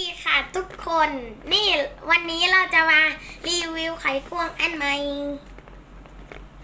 ดีค่ะทุกคนนี่วันนี้เราจะมารีวิวไขควงอันใหม่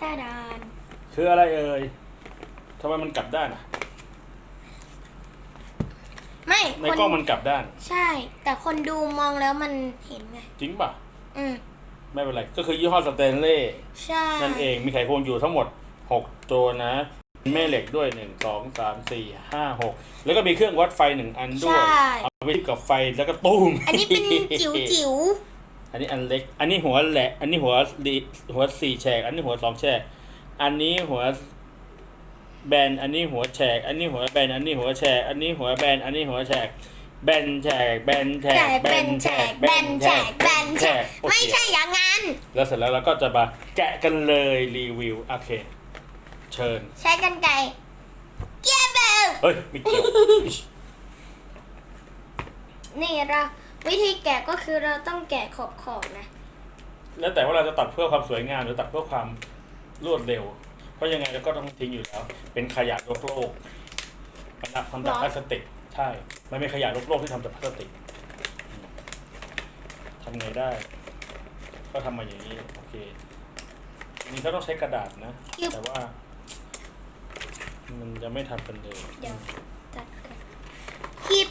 ตาดานคืออะไรเอ่ยทำไมมันกลับด้านอะไม่ในคนกล้องมันกลับด้าน ใช่ แต่คนดูมองแล้วมันเห็นไงจริงป่ะ อืมไม่เป็นไร ก็คือยี่ห้อสเตนเล่ใช่นั่นเอง มีไขควงอยู่ทั้งหมด 6 ตัวนะ แม่เหล็กด้วย 1 2 3 4 5 6 แล้วก็มีเครื่องวัดไฟหนึ่งอันด้วยเอาไปที่กับไฟแล้วก็ตุ้มอันนี้เป็นจิ๋วจิ๋วอันนี้อันเล็ก อันนี้หัวแหละ อันนี้หัวดีหัวสี่แฉก อันนี้หัวสองแฉก อันนี้หัวแบน อันนี้หัวแฉก อันนี้หัวแบน อันนี้หัวแฉก อันนี้หัวแบน อันนี้หัวแฉก แบนแฉก แบนแฉแฉกกแบนแฉกแบนแฉกแบนแฉกโอเคไม่ใช่อย่างนั้น แล้วเสร็จแล้วเราก็จะมาแกะกันเลยรีวิว โอเคเชิญ ใช้กันไกรเกียร์เบลเฮ้ยไม่เกี่ยวนี่เราวิธีแกะก็คือเราต้องแกะขอบขอบๆนะ แล้วแต่ว่าเราจะตัดเพื่อความสวยงามหรือตัดเพื่อความรวดเร็ว เพราะยังไงเราก็ต้องทิ้งอยู่แล้ว เป็นขยะโลกโลกมันทำจากหรอพลาสติก ใช่ มันเป็นขยะโลกโลกที่ทำจากพลาสติกทำไงได้ ก็ทำมาอย่างนี้ โอเคอันนี้ก็ต้องใช้กระดาษนะ แต่ว่า มันจะไม่ทำกันเลยเดี๋ยวตัดกันคลิป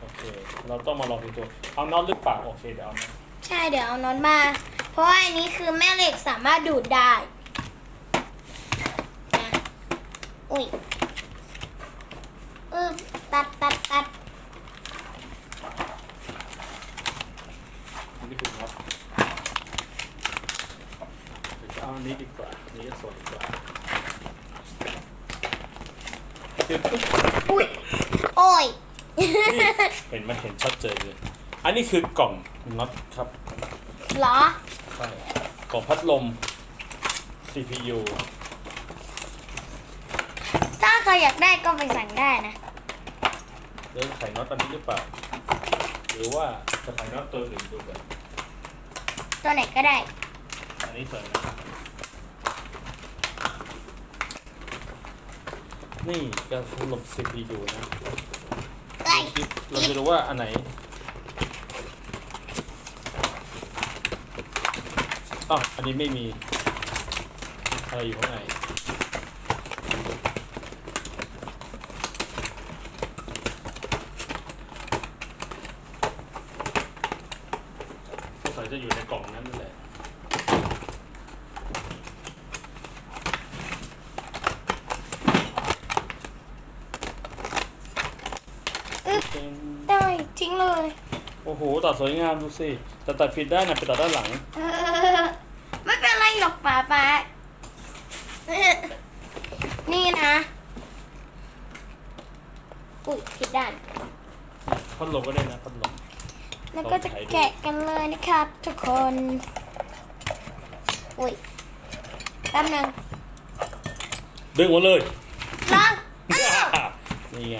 โอเค เราต้องมาลองดูตัว เอาน็อตหรือเปล่าโอเคเดี๋ยวเอาน็อตใช่เดี๋ยวเอาน็อตมา เพราะว่าอันนี้คือแม่เหล็กสามารถดูดได้นะอุ้ยอึบตัดตัดตัดอันนี้คือน็อตเอาอันนี้ดีกว่าอันนี้จะสวยกว่าคื ออุ้ยโอ้ยนี่เห็นไหมันเห็นชัดเจนเลย อันนี้คือกล่องน็อตครับเหรอ ใช่กล่องพัดลม CPU ถ้าใครอยากได้ก็ไปสั่งได้นะเดินไขน็อตอันนี้หรือเปล่า หรือว่าจะไขน็อตตัวอื่นดูกันตัวไหนก็ได้ อันนี้สวยนะ นี่ก็พัดลม CPU นะเอ้ยเราจะดูว่าอันไหนอ้าวอันนี้ไม่มีอะไรอยู่ข้างใน สงสัยจะอยู่ในกล่องนั้นนั่นแหละ อึ๊บได้ทิ้งเลย โอ้โหตัดสวยงามดูสิแต่ตัดผิดได้นะไปตัดด้านหลัง เออไม่เป็นไรหรอกป๋าป๋าเออนี่นะอุ้ยผิดด้าน พัดลมก็ได้นะพัดลม แล้วก็จะแกะกันเลยนะครับ ทุกคน อุ้ยแป๊บนึงดึงหมดเลยล้างอ้าวนี่ไง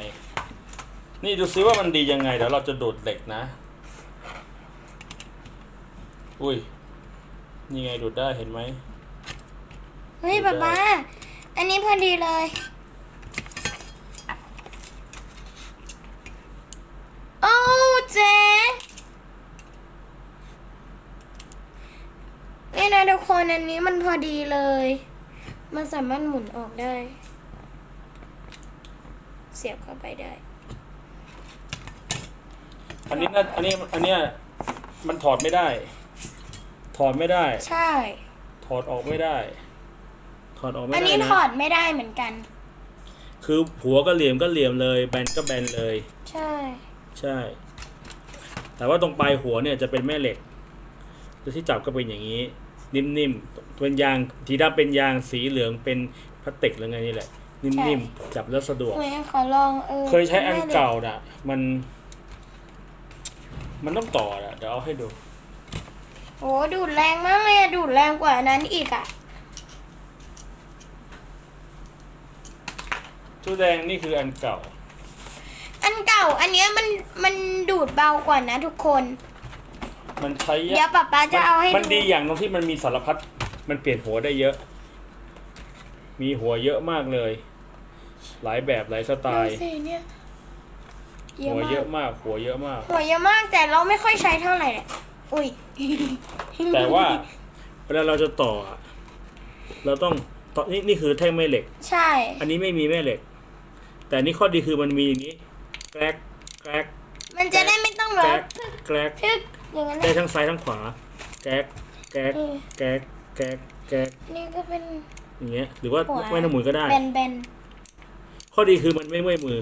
นี่ดูซิว่ามันดียังไงเดี๋ยวเราจะดูดเหล็กนะ อุ้ย นี่ไงดูดได้เห็นไหม เฮ้ยป๊าป๊าอันนี้พอดีเลย โอ้เจ๊งนี่นะทุกคนอันนี้มันพอดีเลย มันสามารถหมุนออกได้ เสียบเข้าไปได้ อันนี้น่าอันนี้ อันเนี้ยมันถอดไม่ได้ ถอดไม่ได้ ใช่ ถอดออกไม่ได้ ถอดออกไม่อันได้นี้นะถอดไม่ได้เหมือนกัน คือหัวก็เหลี่ยมก็เหลี่ยมเลยแบนก็แบนเลย ใช่ ใช่ แต่ว่าตรงปลายหัวเนี่ยจะเป็นแม่เหล็กแล้วที่จับก็เป็นอย่างนี้ นิ่มๆเป็นยางทีด้าเป็นยางสีเหลืองเป็นพลาสติกหรือไงนี่แหละ นิ่มๆจับแล้วสะดวกเฮ้ยขอลองเออเคยใช้อันเก่าน่ะ มัน มันต้องต่ออะเดี๋ยวเอาให้ดู โอ้ดูดแรงมากเลยอะดูดแรงกว่านั้นอีกอะชุดแดงนี่คืออันเก่า อันเก่า อันเนี้ยมันมันดูดเบากว่านะทุกคน มันใช้เดี๋ยวป๊าป๊าจะเอาให้มันดีอย่างตรงที่มันมีสารพัดมันเปลี่ยนหัวได้เยอะ มีหัวเยอะมากเลย หลายแบบหลายสไตดูล์ สิเนี่ยเยอะหัวมาเยกอะมากหัวเยอะมาก หัวเยอะมากแต่เราไม่ค่อยใช้เท่าไหร่เนี่ย อุ้ยแต่ว่าเวลาเราจะต่ออะเราต้องต่อนี่นี่คือแท่งแม่เหล็ก ใช่ อันนี้ไม่มีแม่เหล็ก แต่อันนี่ข้อดีคือมันมีอย่างนี้แกรกแกรกมันจะได้ไม่ต้องแบแกรบกแกรกทึกอย่างนั้นได้นะทั้งซ้ายทั้งขวาแกรกแกรกเออแกรกแกรกแกรกนี่ก็เป็น อย่างเงี้ยหรือว่าหัว ไม่ต้องหมุนก็ได้ แบนแบนข้อดีคือมันไม่เมื่อยมือ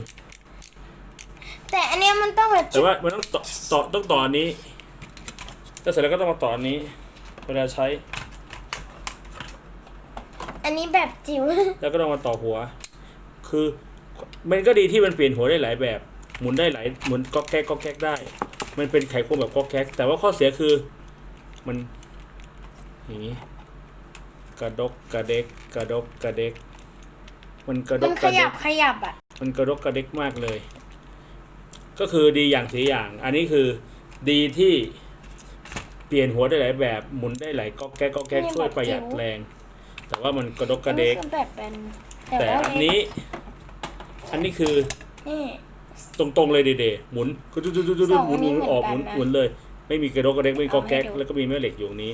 ๆแต่อันเนี้ยมันต้องแบบแต่ว่ามันต้องต่อต่อต้องต่ออันนี้ แล้วเสร็จแล้วก็ต้องมาต่ออันนี้เวลาใช้ อันนี้แบบจิ๋ว แล้วก็ต้องมาต่อหัว คือมันก็ดีที่มันเปลี่ยนหัวได้หลายแบบ หมุนได้หลายหมุนก๊อกแก๊กก๊อกแก๊กได้ มันเป็นไขควงแบบก๊อกแก๊กแต่ว่าข้อเสียคือมันอย่างนี้กระดกกระเด็กกระดกกระเด็ก มันกระดมันกขกระเด็ยักบขยับอะ มันกระดกกระเด็กมากเลย ก็คือดีอย่างเสียอย่าง อันนี้คือดีที่ เปลี่ยนหัวได้หลายแบบหมุนได้หลายก๊อกแก๊กก๊อกแก๊กนี่ช่วยแบบประหยัดจิ๋วแรง แต่ว่ามันกระดกกอัระนเด็นี้กคือแบบแบนแต่ว่าอันนี้ อันนี้คือนี่ ตรงๆเลยเดๆหมุนคือจุดๆๆๆหมุนหมุนออกหมุนเหมือนกันนะหมุนเลย ไม่มีกระดกกระเด็กไม่มีก๊อกแก๊กเอาให้ดูแล้วก็มีแม่เหล็กอยู่ตรงนี้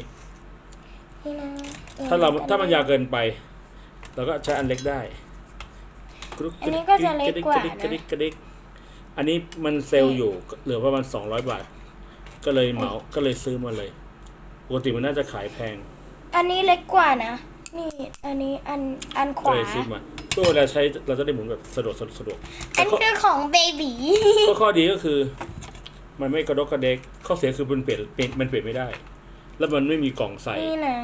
นี่นะออถ้าเราหอนถ้ามันยาวเกินไปเราก็ใช้อันเล็กได้อันนี้ก็จะเล็กกว่านะกระดิกกระดิกอันนี้มันเซลล์อยู่เหลือประมาณสองร้อยบาท ก็เลยเหมาก็เลยซื้อมาเลยปกติมันน่าจะขายแพง อันนี้เล็กกว่านะ นี่ อันนี้อันอันขก็วา เลยซื้อมาเพื่อเวลาใช้เราจะได้หมุนแบบสะดวกสะดวกสะดวกอัแต่นข้อคือของเบบีข้อข้อดีก็คือ มันไม่กระดกกระเด็กข้อเสียคือมันเปลี่ยนเปลี่ยนมันเปลี่ยนไม่ได้ แล้วมันไม่มีกล่องใส่ นี่นะ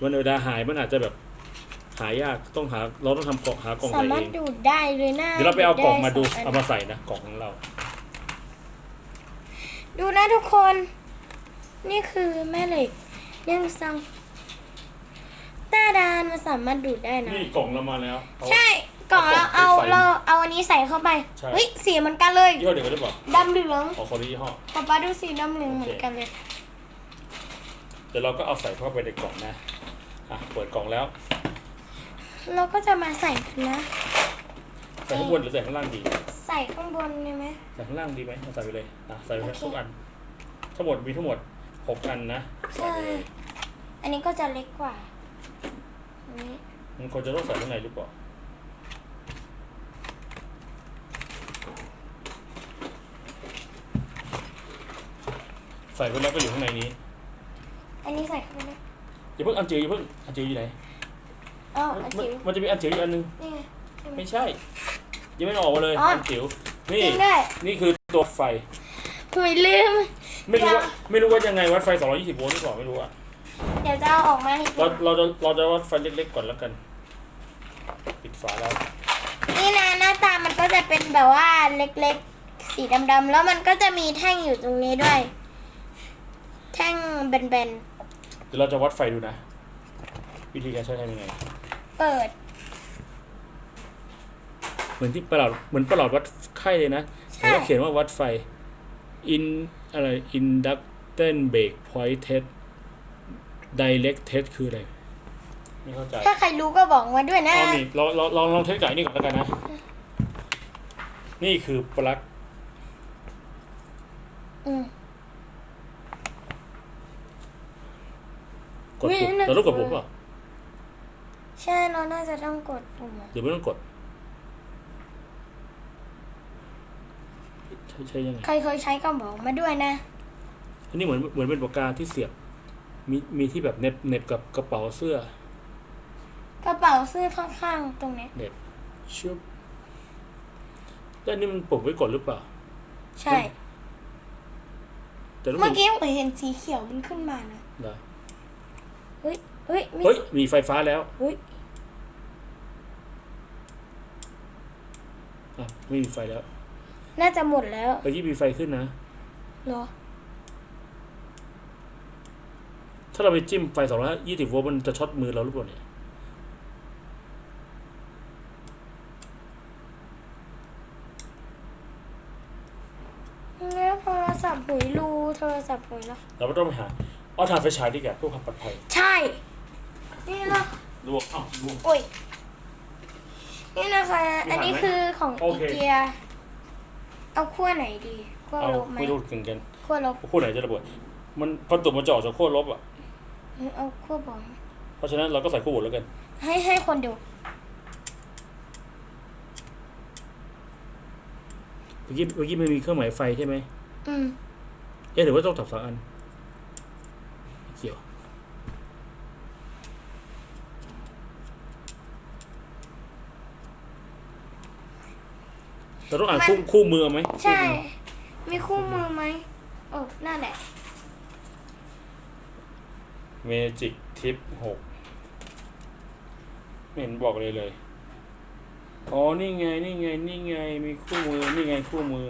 มันเวลาหายมันอาจจะแบบหายากต้องหาเราต้องทำกล่องหากล่องสาใส่มารเอถงดูดได้เลยนะเดี๋ยวเราไปเอากล่องมาดูไสนเอามาใส่นะกล่องของเรา ดูนะทุกคน นี่คือแม่เหล็กยังซังตาดานมันสามารถดูดได้นะ นี่กล่องเรามาแล้วเอา ใช่กล่องเราเอาเอากล่องไปใส่เราเอาอันนี้ใส่เข้าไปใช่ เฮ้ยสีเหมือนกันเลยยี่ห้อเดียวกันหรือเปล่าดำเหลืองขอคนละยี่ห้อ ป๊าป๊าดูสีดำเหลืองเหมือนกันเลย เดี๋ยวเราก็เอาใส่เข้าไปในกล่องนะ อะ เปิดกล่องแล้ว เราก็จะมาใส่กันนะ ใส่ข้างบนหรือใส่ข้างล่างดี ใส่ข้างบนเลยไหมใส่ข้างล่างดีไหมเอาใส่ไปเลยอะใส่ไปโอเคทุกอัน ทั้งหมดมีทั้งหมดหกอันนะใส่ใช่ไปเลยอันนี้ก็จะเล็กกว่าอันนี้มันควรจะต้องใส่ข้างในหรือเปล่าใส่ไปแล้วก็อยู่ข้างในนี้ อันนี้ใส่เข้าไปเลยอย่าเพิ่งอันจิ๋วอย่าเพิ่งอันจิ๋วอยู่ไหนอ๋อมันอันมันจิ๋วมันจะมีอันจิ๋วอีกอันหนึงนี่ไงใช่ไหมไม่ใช่ ยังไม่ออกมาเลยอ๋ออัอันจิ๋วนี่ จริงด้วยนี่คือตัวไฟหุยลืม ไม่รู้เดี๋ยวว่าไม่รู้ว่ายังไงวัดไฟ 220โวลต์หรือเปล่าไม่รู้อะเดี๋ยวจะเอาออกมาให้ดูเราเราจะเราจะวัดไฟเล็กๆก่อนแล้วกัน ปิดฝาแล้วนี่นะหน้าตามันก็จะเป็นแบบว่าเล็กๆ สีดำๆ แล้วมันก็จะมีแท่งอยู่ตรงนี้ด้วย แท่งแบนเดี๋ยวเราจะวัดไฟดูนะ วิธีการใช้ทำยังไง ๆ เปิด เหมือนที่ประหลอดเหมือนประหลอดวัดไข้เลยนะใช่แต่ว่าเขียนว่าวัดไฟ in อะไร inductant break point test direct test คืออะไร ไม่เข้าใจถ้าใครรู้ก็บอกมาด้วยนะเอานี่ลองลองลองลองเทสกับไอ้นี่ก่อนแล้วกันนะ นี่คือปลั๊กอืม กดปุ่มอุ๊ยน่าเราต้องกดกลัว ปุ่มเปล่าใช่เราน่าจะต้องกดปุ่มอะหรือไม่ต้องกด ใช่ใช่ยังไงใครเคยใช้ก็บอกมาด้วยนะ อันนี้เหมือนเหมือนเป็นปากกาที่เสียบ มีมีที่แบบเหน็บเหน็บกับกระเป๋าเสื้อ กระเป๋าเสื้อข้างๆตรงเนี้ยเหน็บชุบแล้วอันนี่มันปุ่มไว้กดหรือเปล่า ใช่ แต่ต้องเมื่อกี้ผมเห็นสีเขียวมันขึ้นมานะได้เฮ้ยเฮ้ยมีเฮ้ยมีไฟฟ้าแล้วเฮ้ยอะไม่มีไฟแล้ว น่าจะหมดแล้วเมื่อกี้มีไฟขึ้นนะเหรอ ถ้าเราไปจิ้มไฟ220โวลต์มันจะช็อตมือเราหรือเปล่าเนี่ยแล้วโทรศัพท์หุยรูโทรศัพท์หุยแล้วเราไม่ต้องไปหาเอาถ่านไฟฉายดีกว่าเพื่อความปลอดภัยใช่ นี่นะลวกอ้าวลวก โอ้ยนี่นะคะ อันนี้คือของโออีเค เกีย เอาขั้วไหนดีขั้วเอาลบไหมไม่รู้ถึงกันขั้วลบขั้วไหนจะระเบิดมันพอตุ่มมันจะออกจากขั้วลบอะเอาขั้วบวกเพราะฉะนั้นเราก็ใส่ขั้วบวกแล้วกัน ให้ให้คนดูเมื่อกี้เมื่อกี้มันมีเครื่องหมายไฟใช่ไหมอืมเอ๊ะหรือว่าต้องจับสองอันไม่เกี่ยว เราต้องอ่านคู่คู่มือไหมใช่ มีคู่มือไหมโอ้นั่นแหละเมจิกทิปหกไม่เห็นบอกเลยเลย อ๋อ นี่ไง นี่ไง นี่ไง มีคู่มือ นี่ไงคู่มือ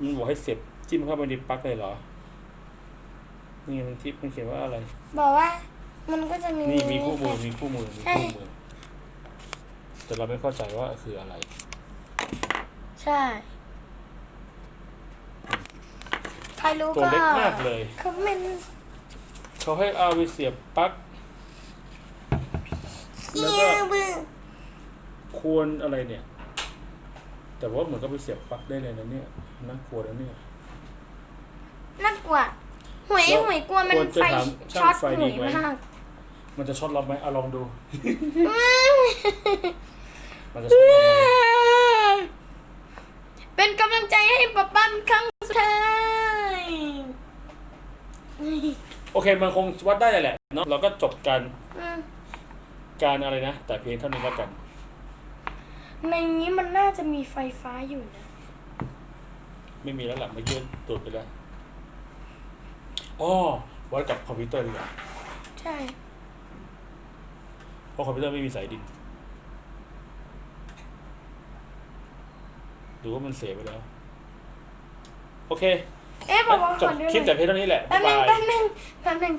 มันบอกให้เสียบจิ้มเข้าไปในปลั๊กเลยเหรอ นี่ไงมันทิปมันเขียนว่าอะไร บอกว่า มันก็จะมี นี่มีคู่มือ มีคู่มือ มีใช่คู่มือ แต่เราไม่เข้าใจว่าคืออะไร ใช่ ใครรู้ตัวก็เล็กมากเลย คอมเมนต์เขาให้เอาไปเสียบปลั๊ก แล้วก็เยี่ยมควรอะไรเนี่ย แต่ว่าเหมือนก็ไปเสียบปลั๊กได้เลยนะเนี่ยน่ากลัวนะเนี่ย น่ากลัวหวยแล้วหวยกลัวมันควรจะไฟถามช่างช็อตไฟหดีวยไหม มากมันจะช็อตเราไหมเอาลองดู มันจะช็อตเราไหม เป็นกำลังใจให้ป๊าปั้นครั้งสุดท้ายโอเคมันคงวัดได้แหละเนาะเราก็จบการอืมการอะไรนะ แต่เพียงเท่านี้แล้วกัน ในนี้มันน่าจะมีไฟฟ้าอยู่นะ ไม่มีแล้วหลังไม่ยื่นตรวจไปแล้วอ๋อวัดกับคอมพิวเตอร์ดีกว่าใช่ เพราะคอมพิวเตอร์ไม่มีสายดิน หรือว่ามันเสียไปแล้ว โอเค เอ๊ะบอกว่าจขบอดูหคลิปแต่น่อยเพียงเท่านี้แหละแป๊บ๊าบยนึงบายแป๊บนึงแป๊บนึง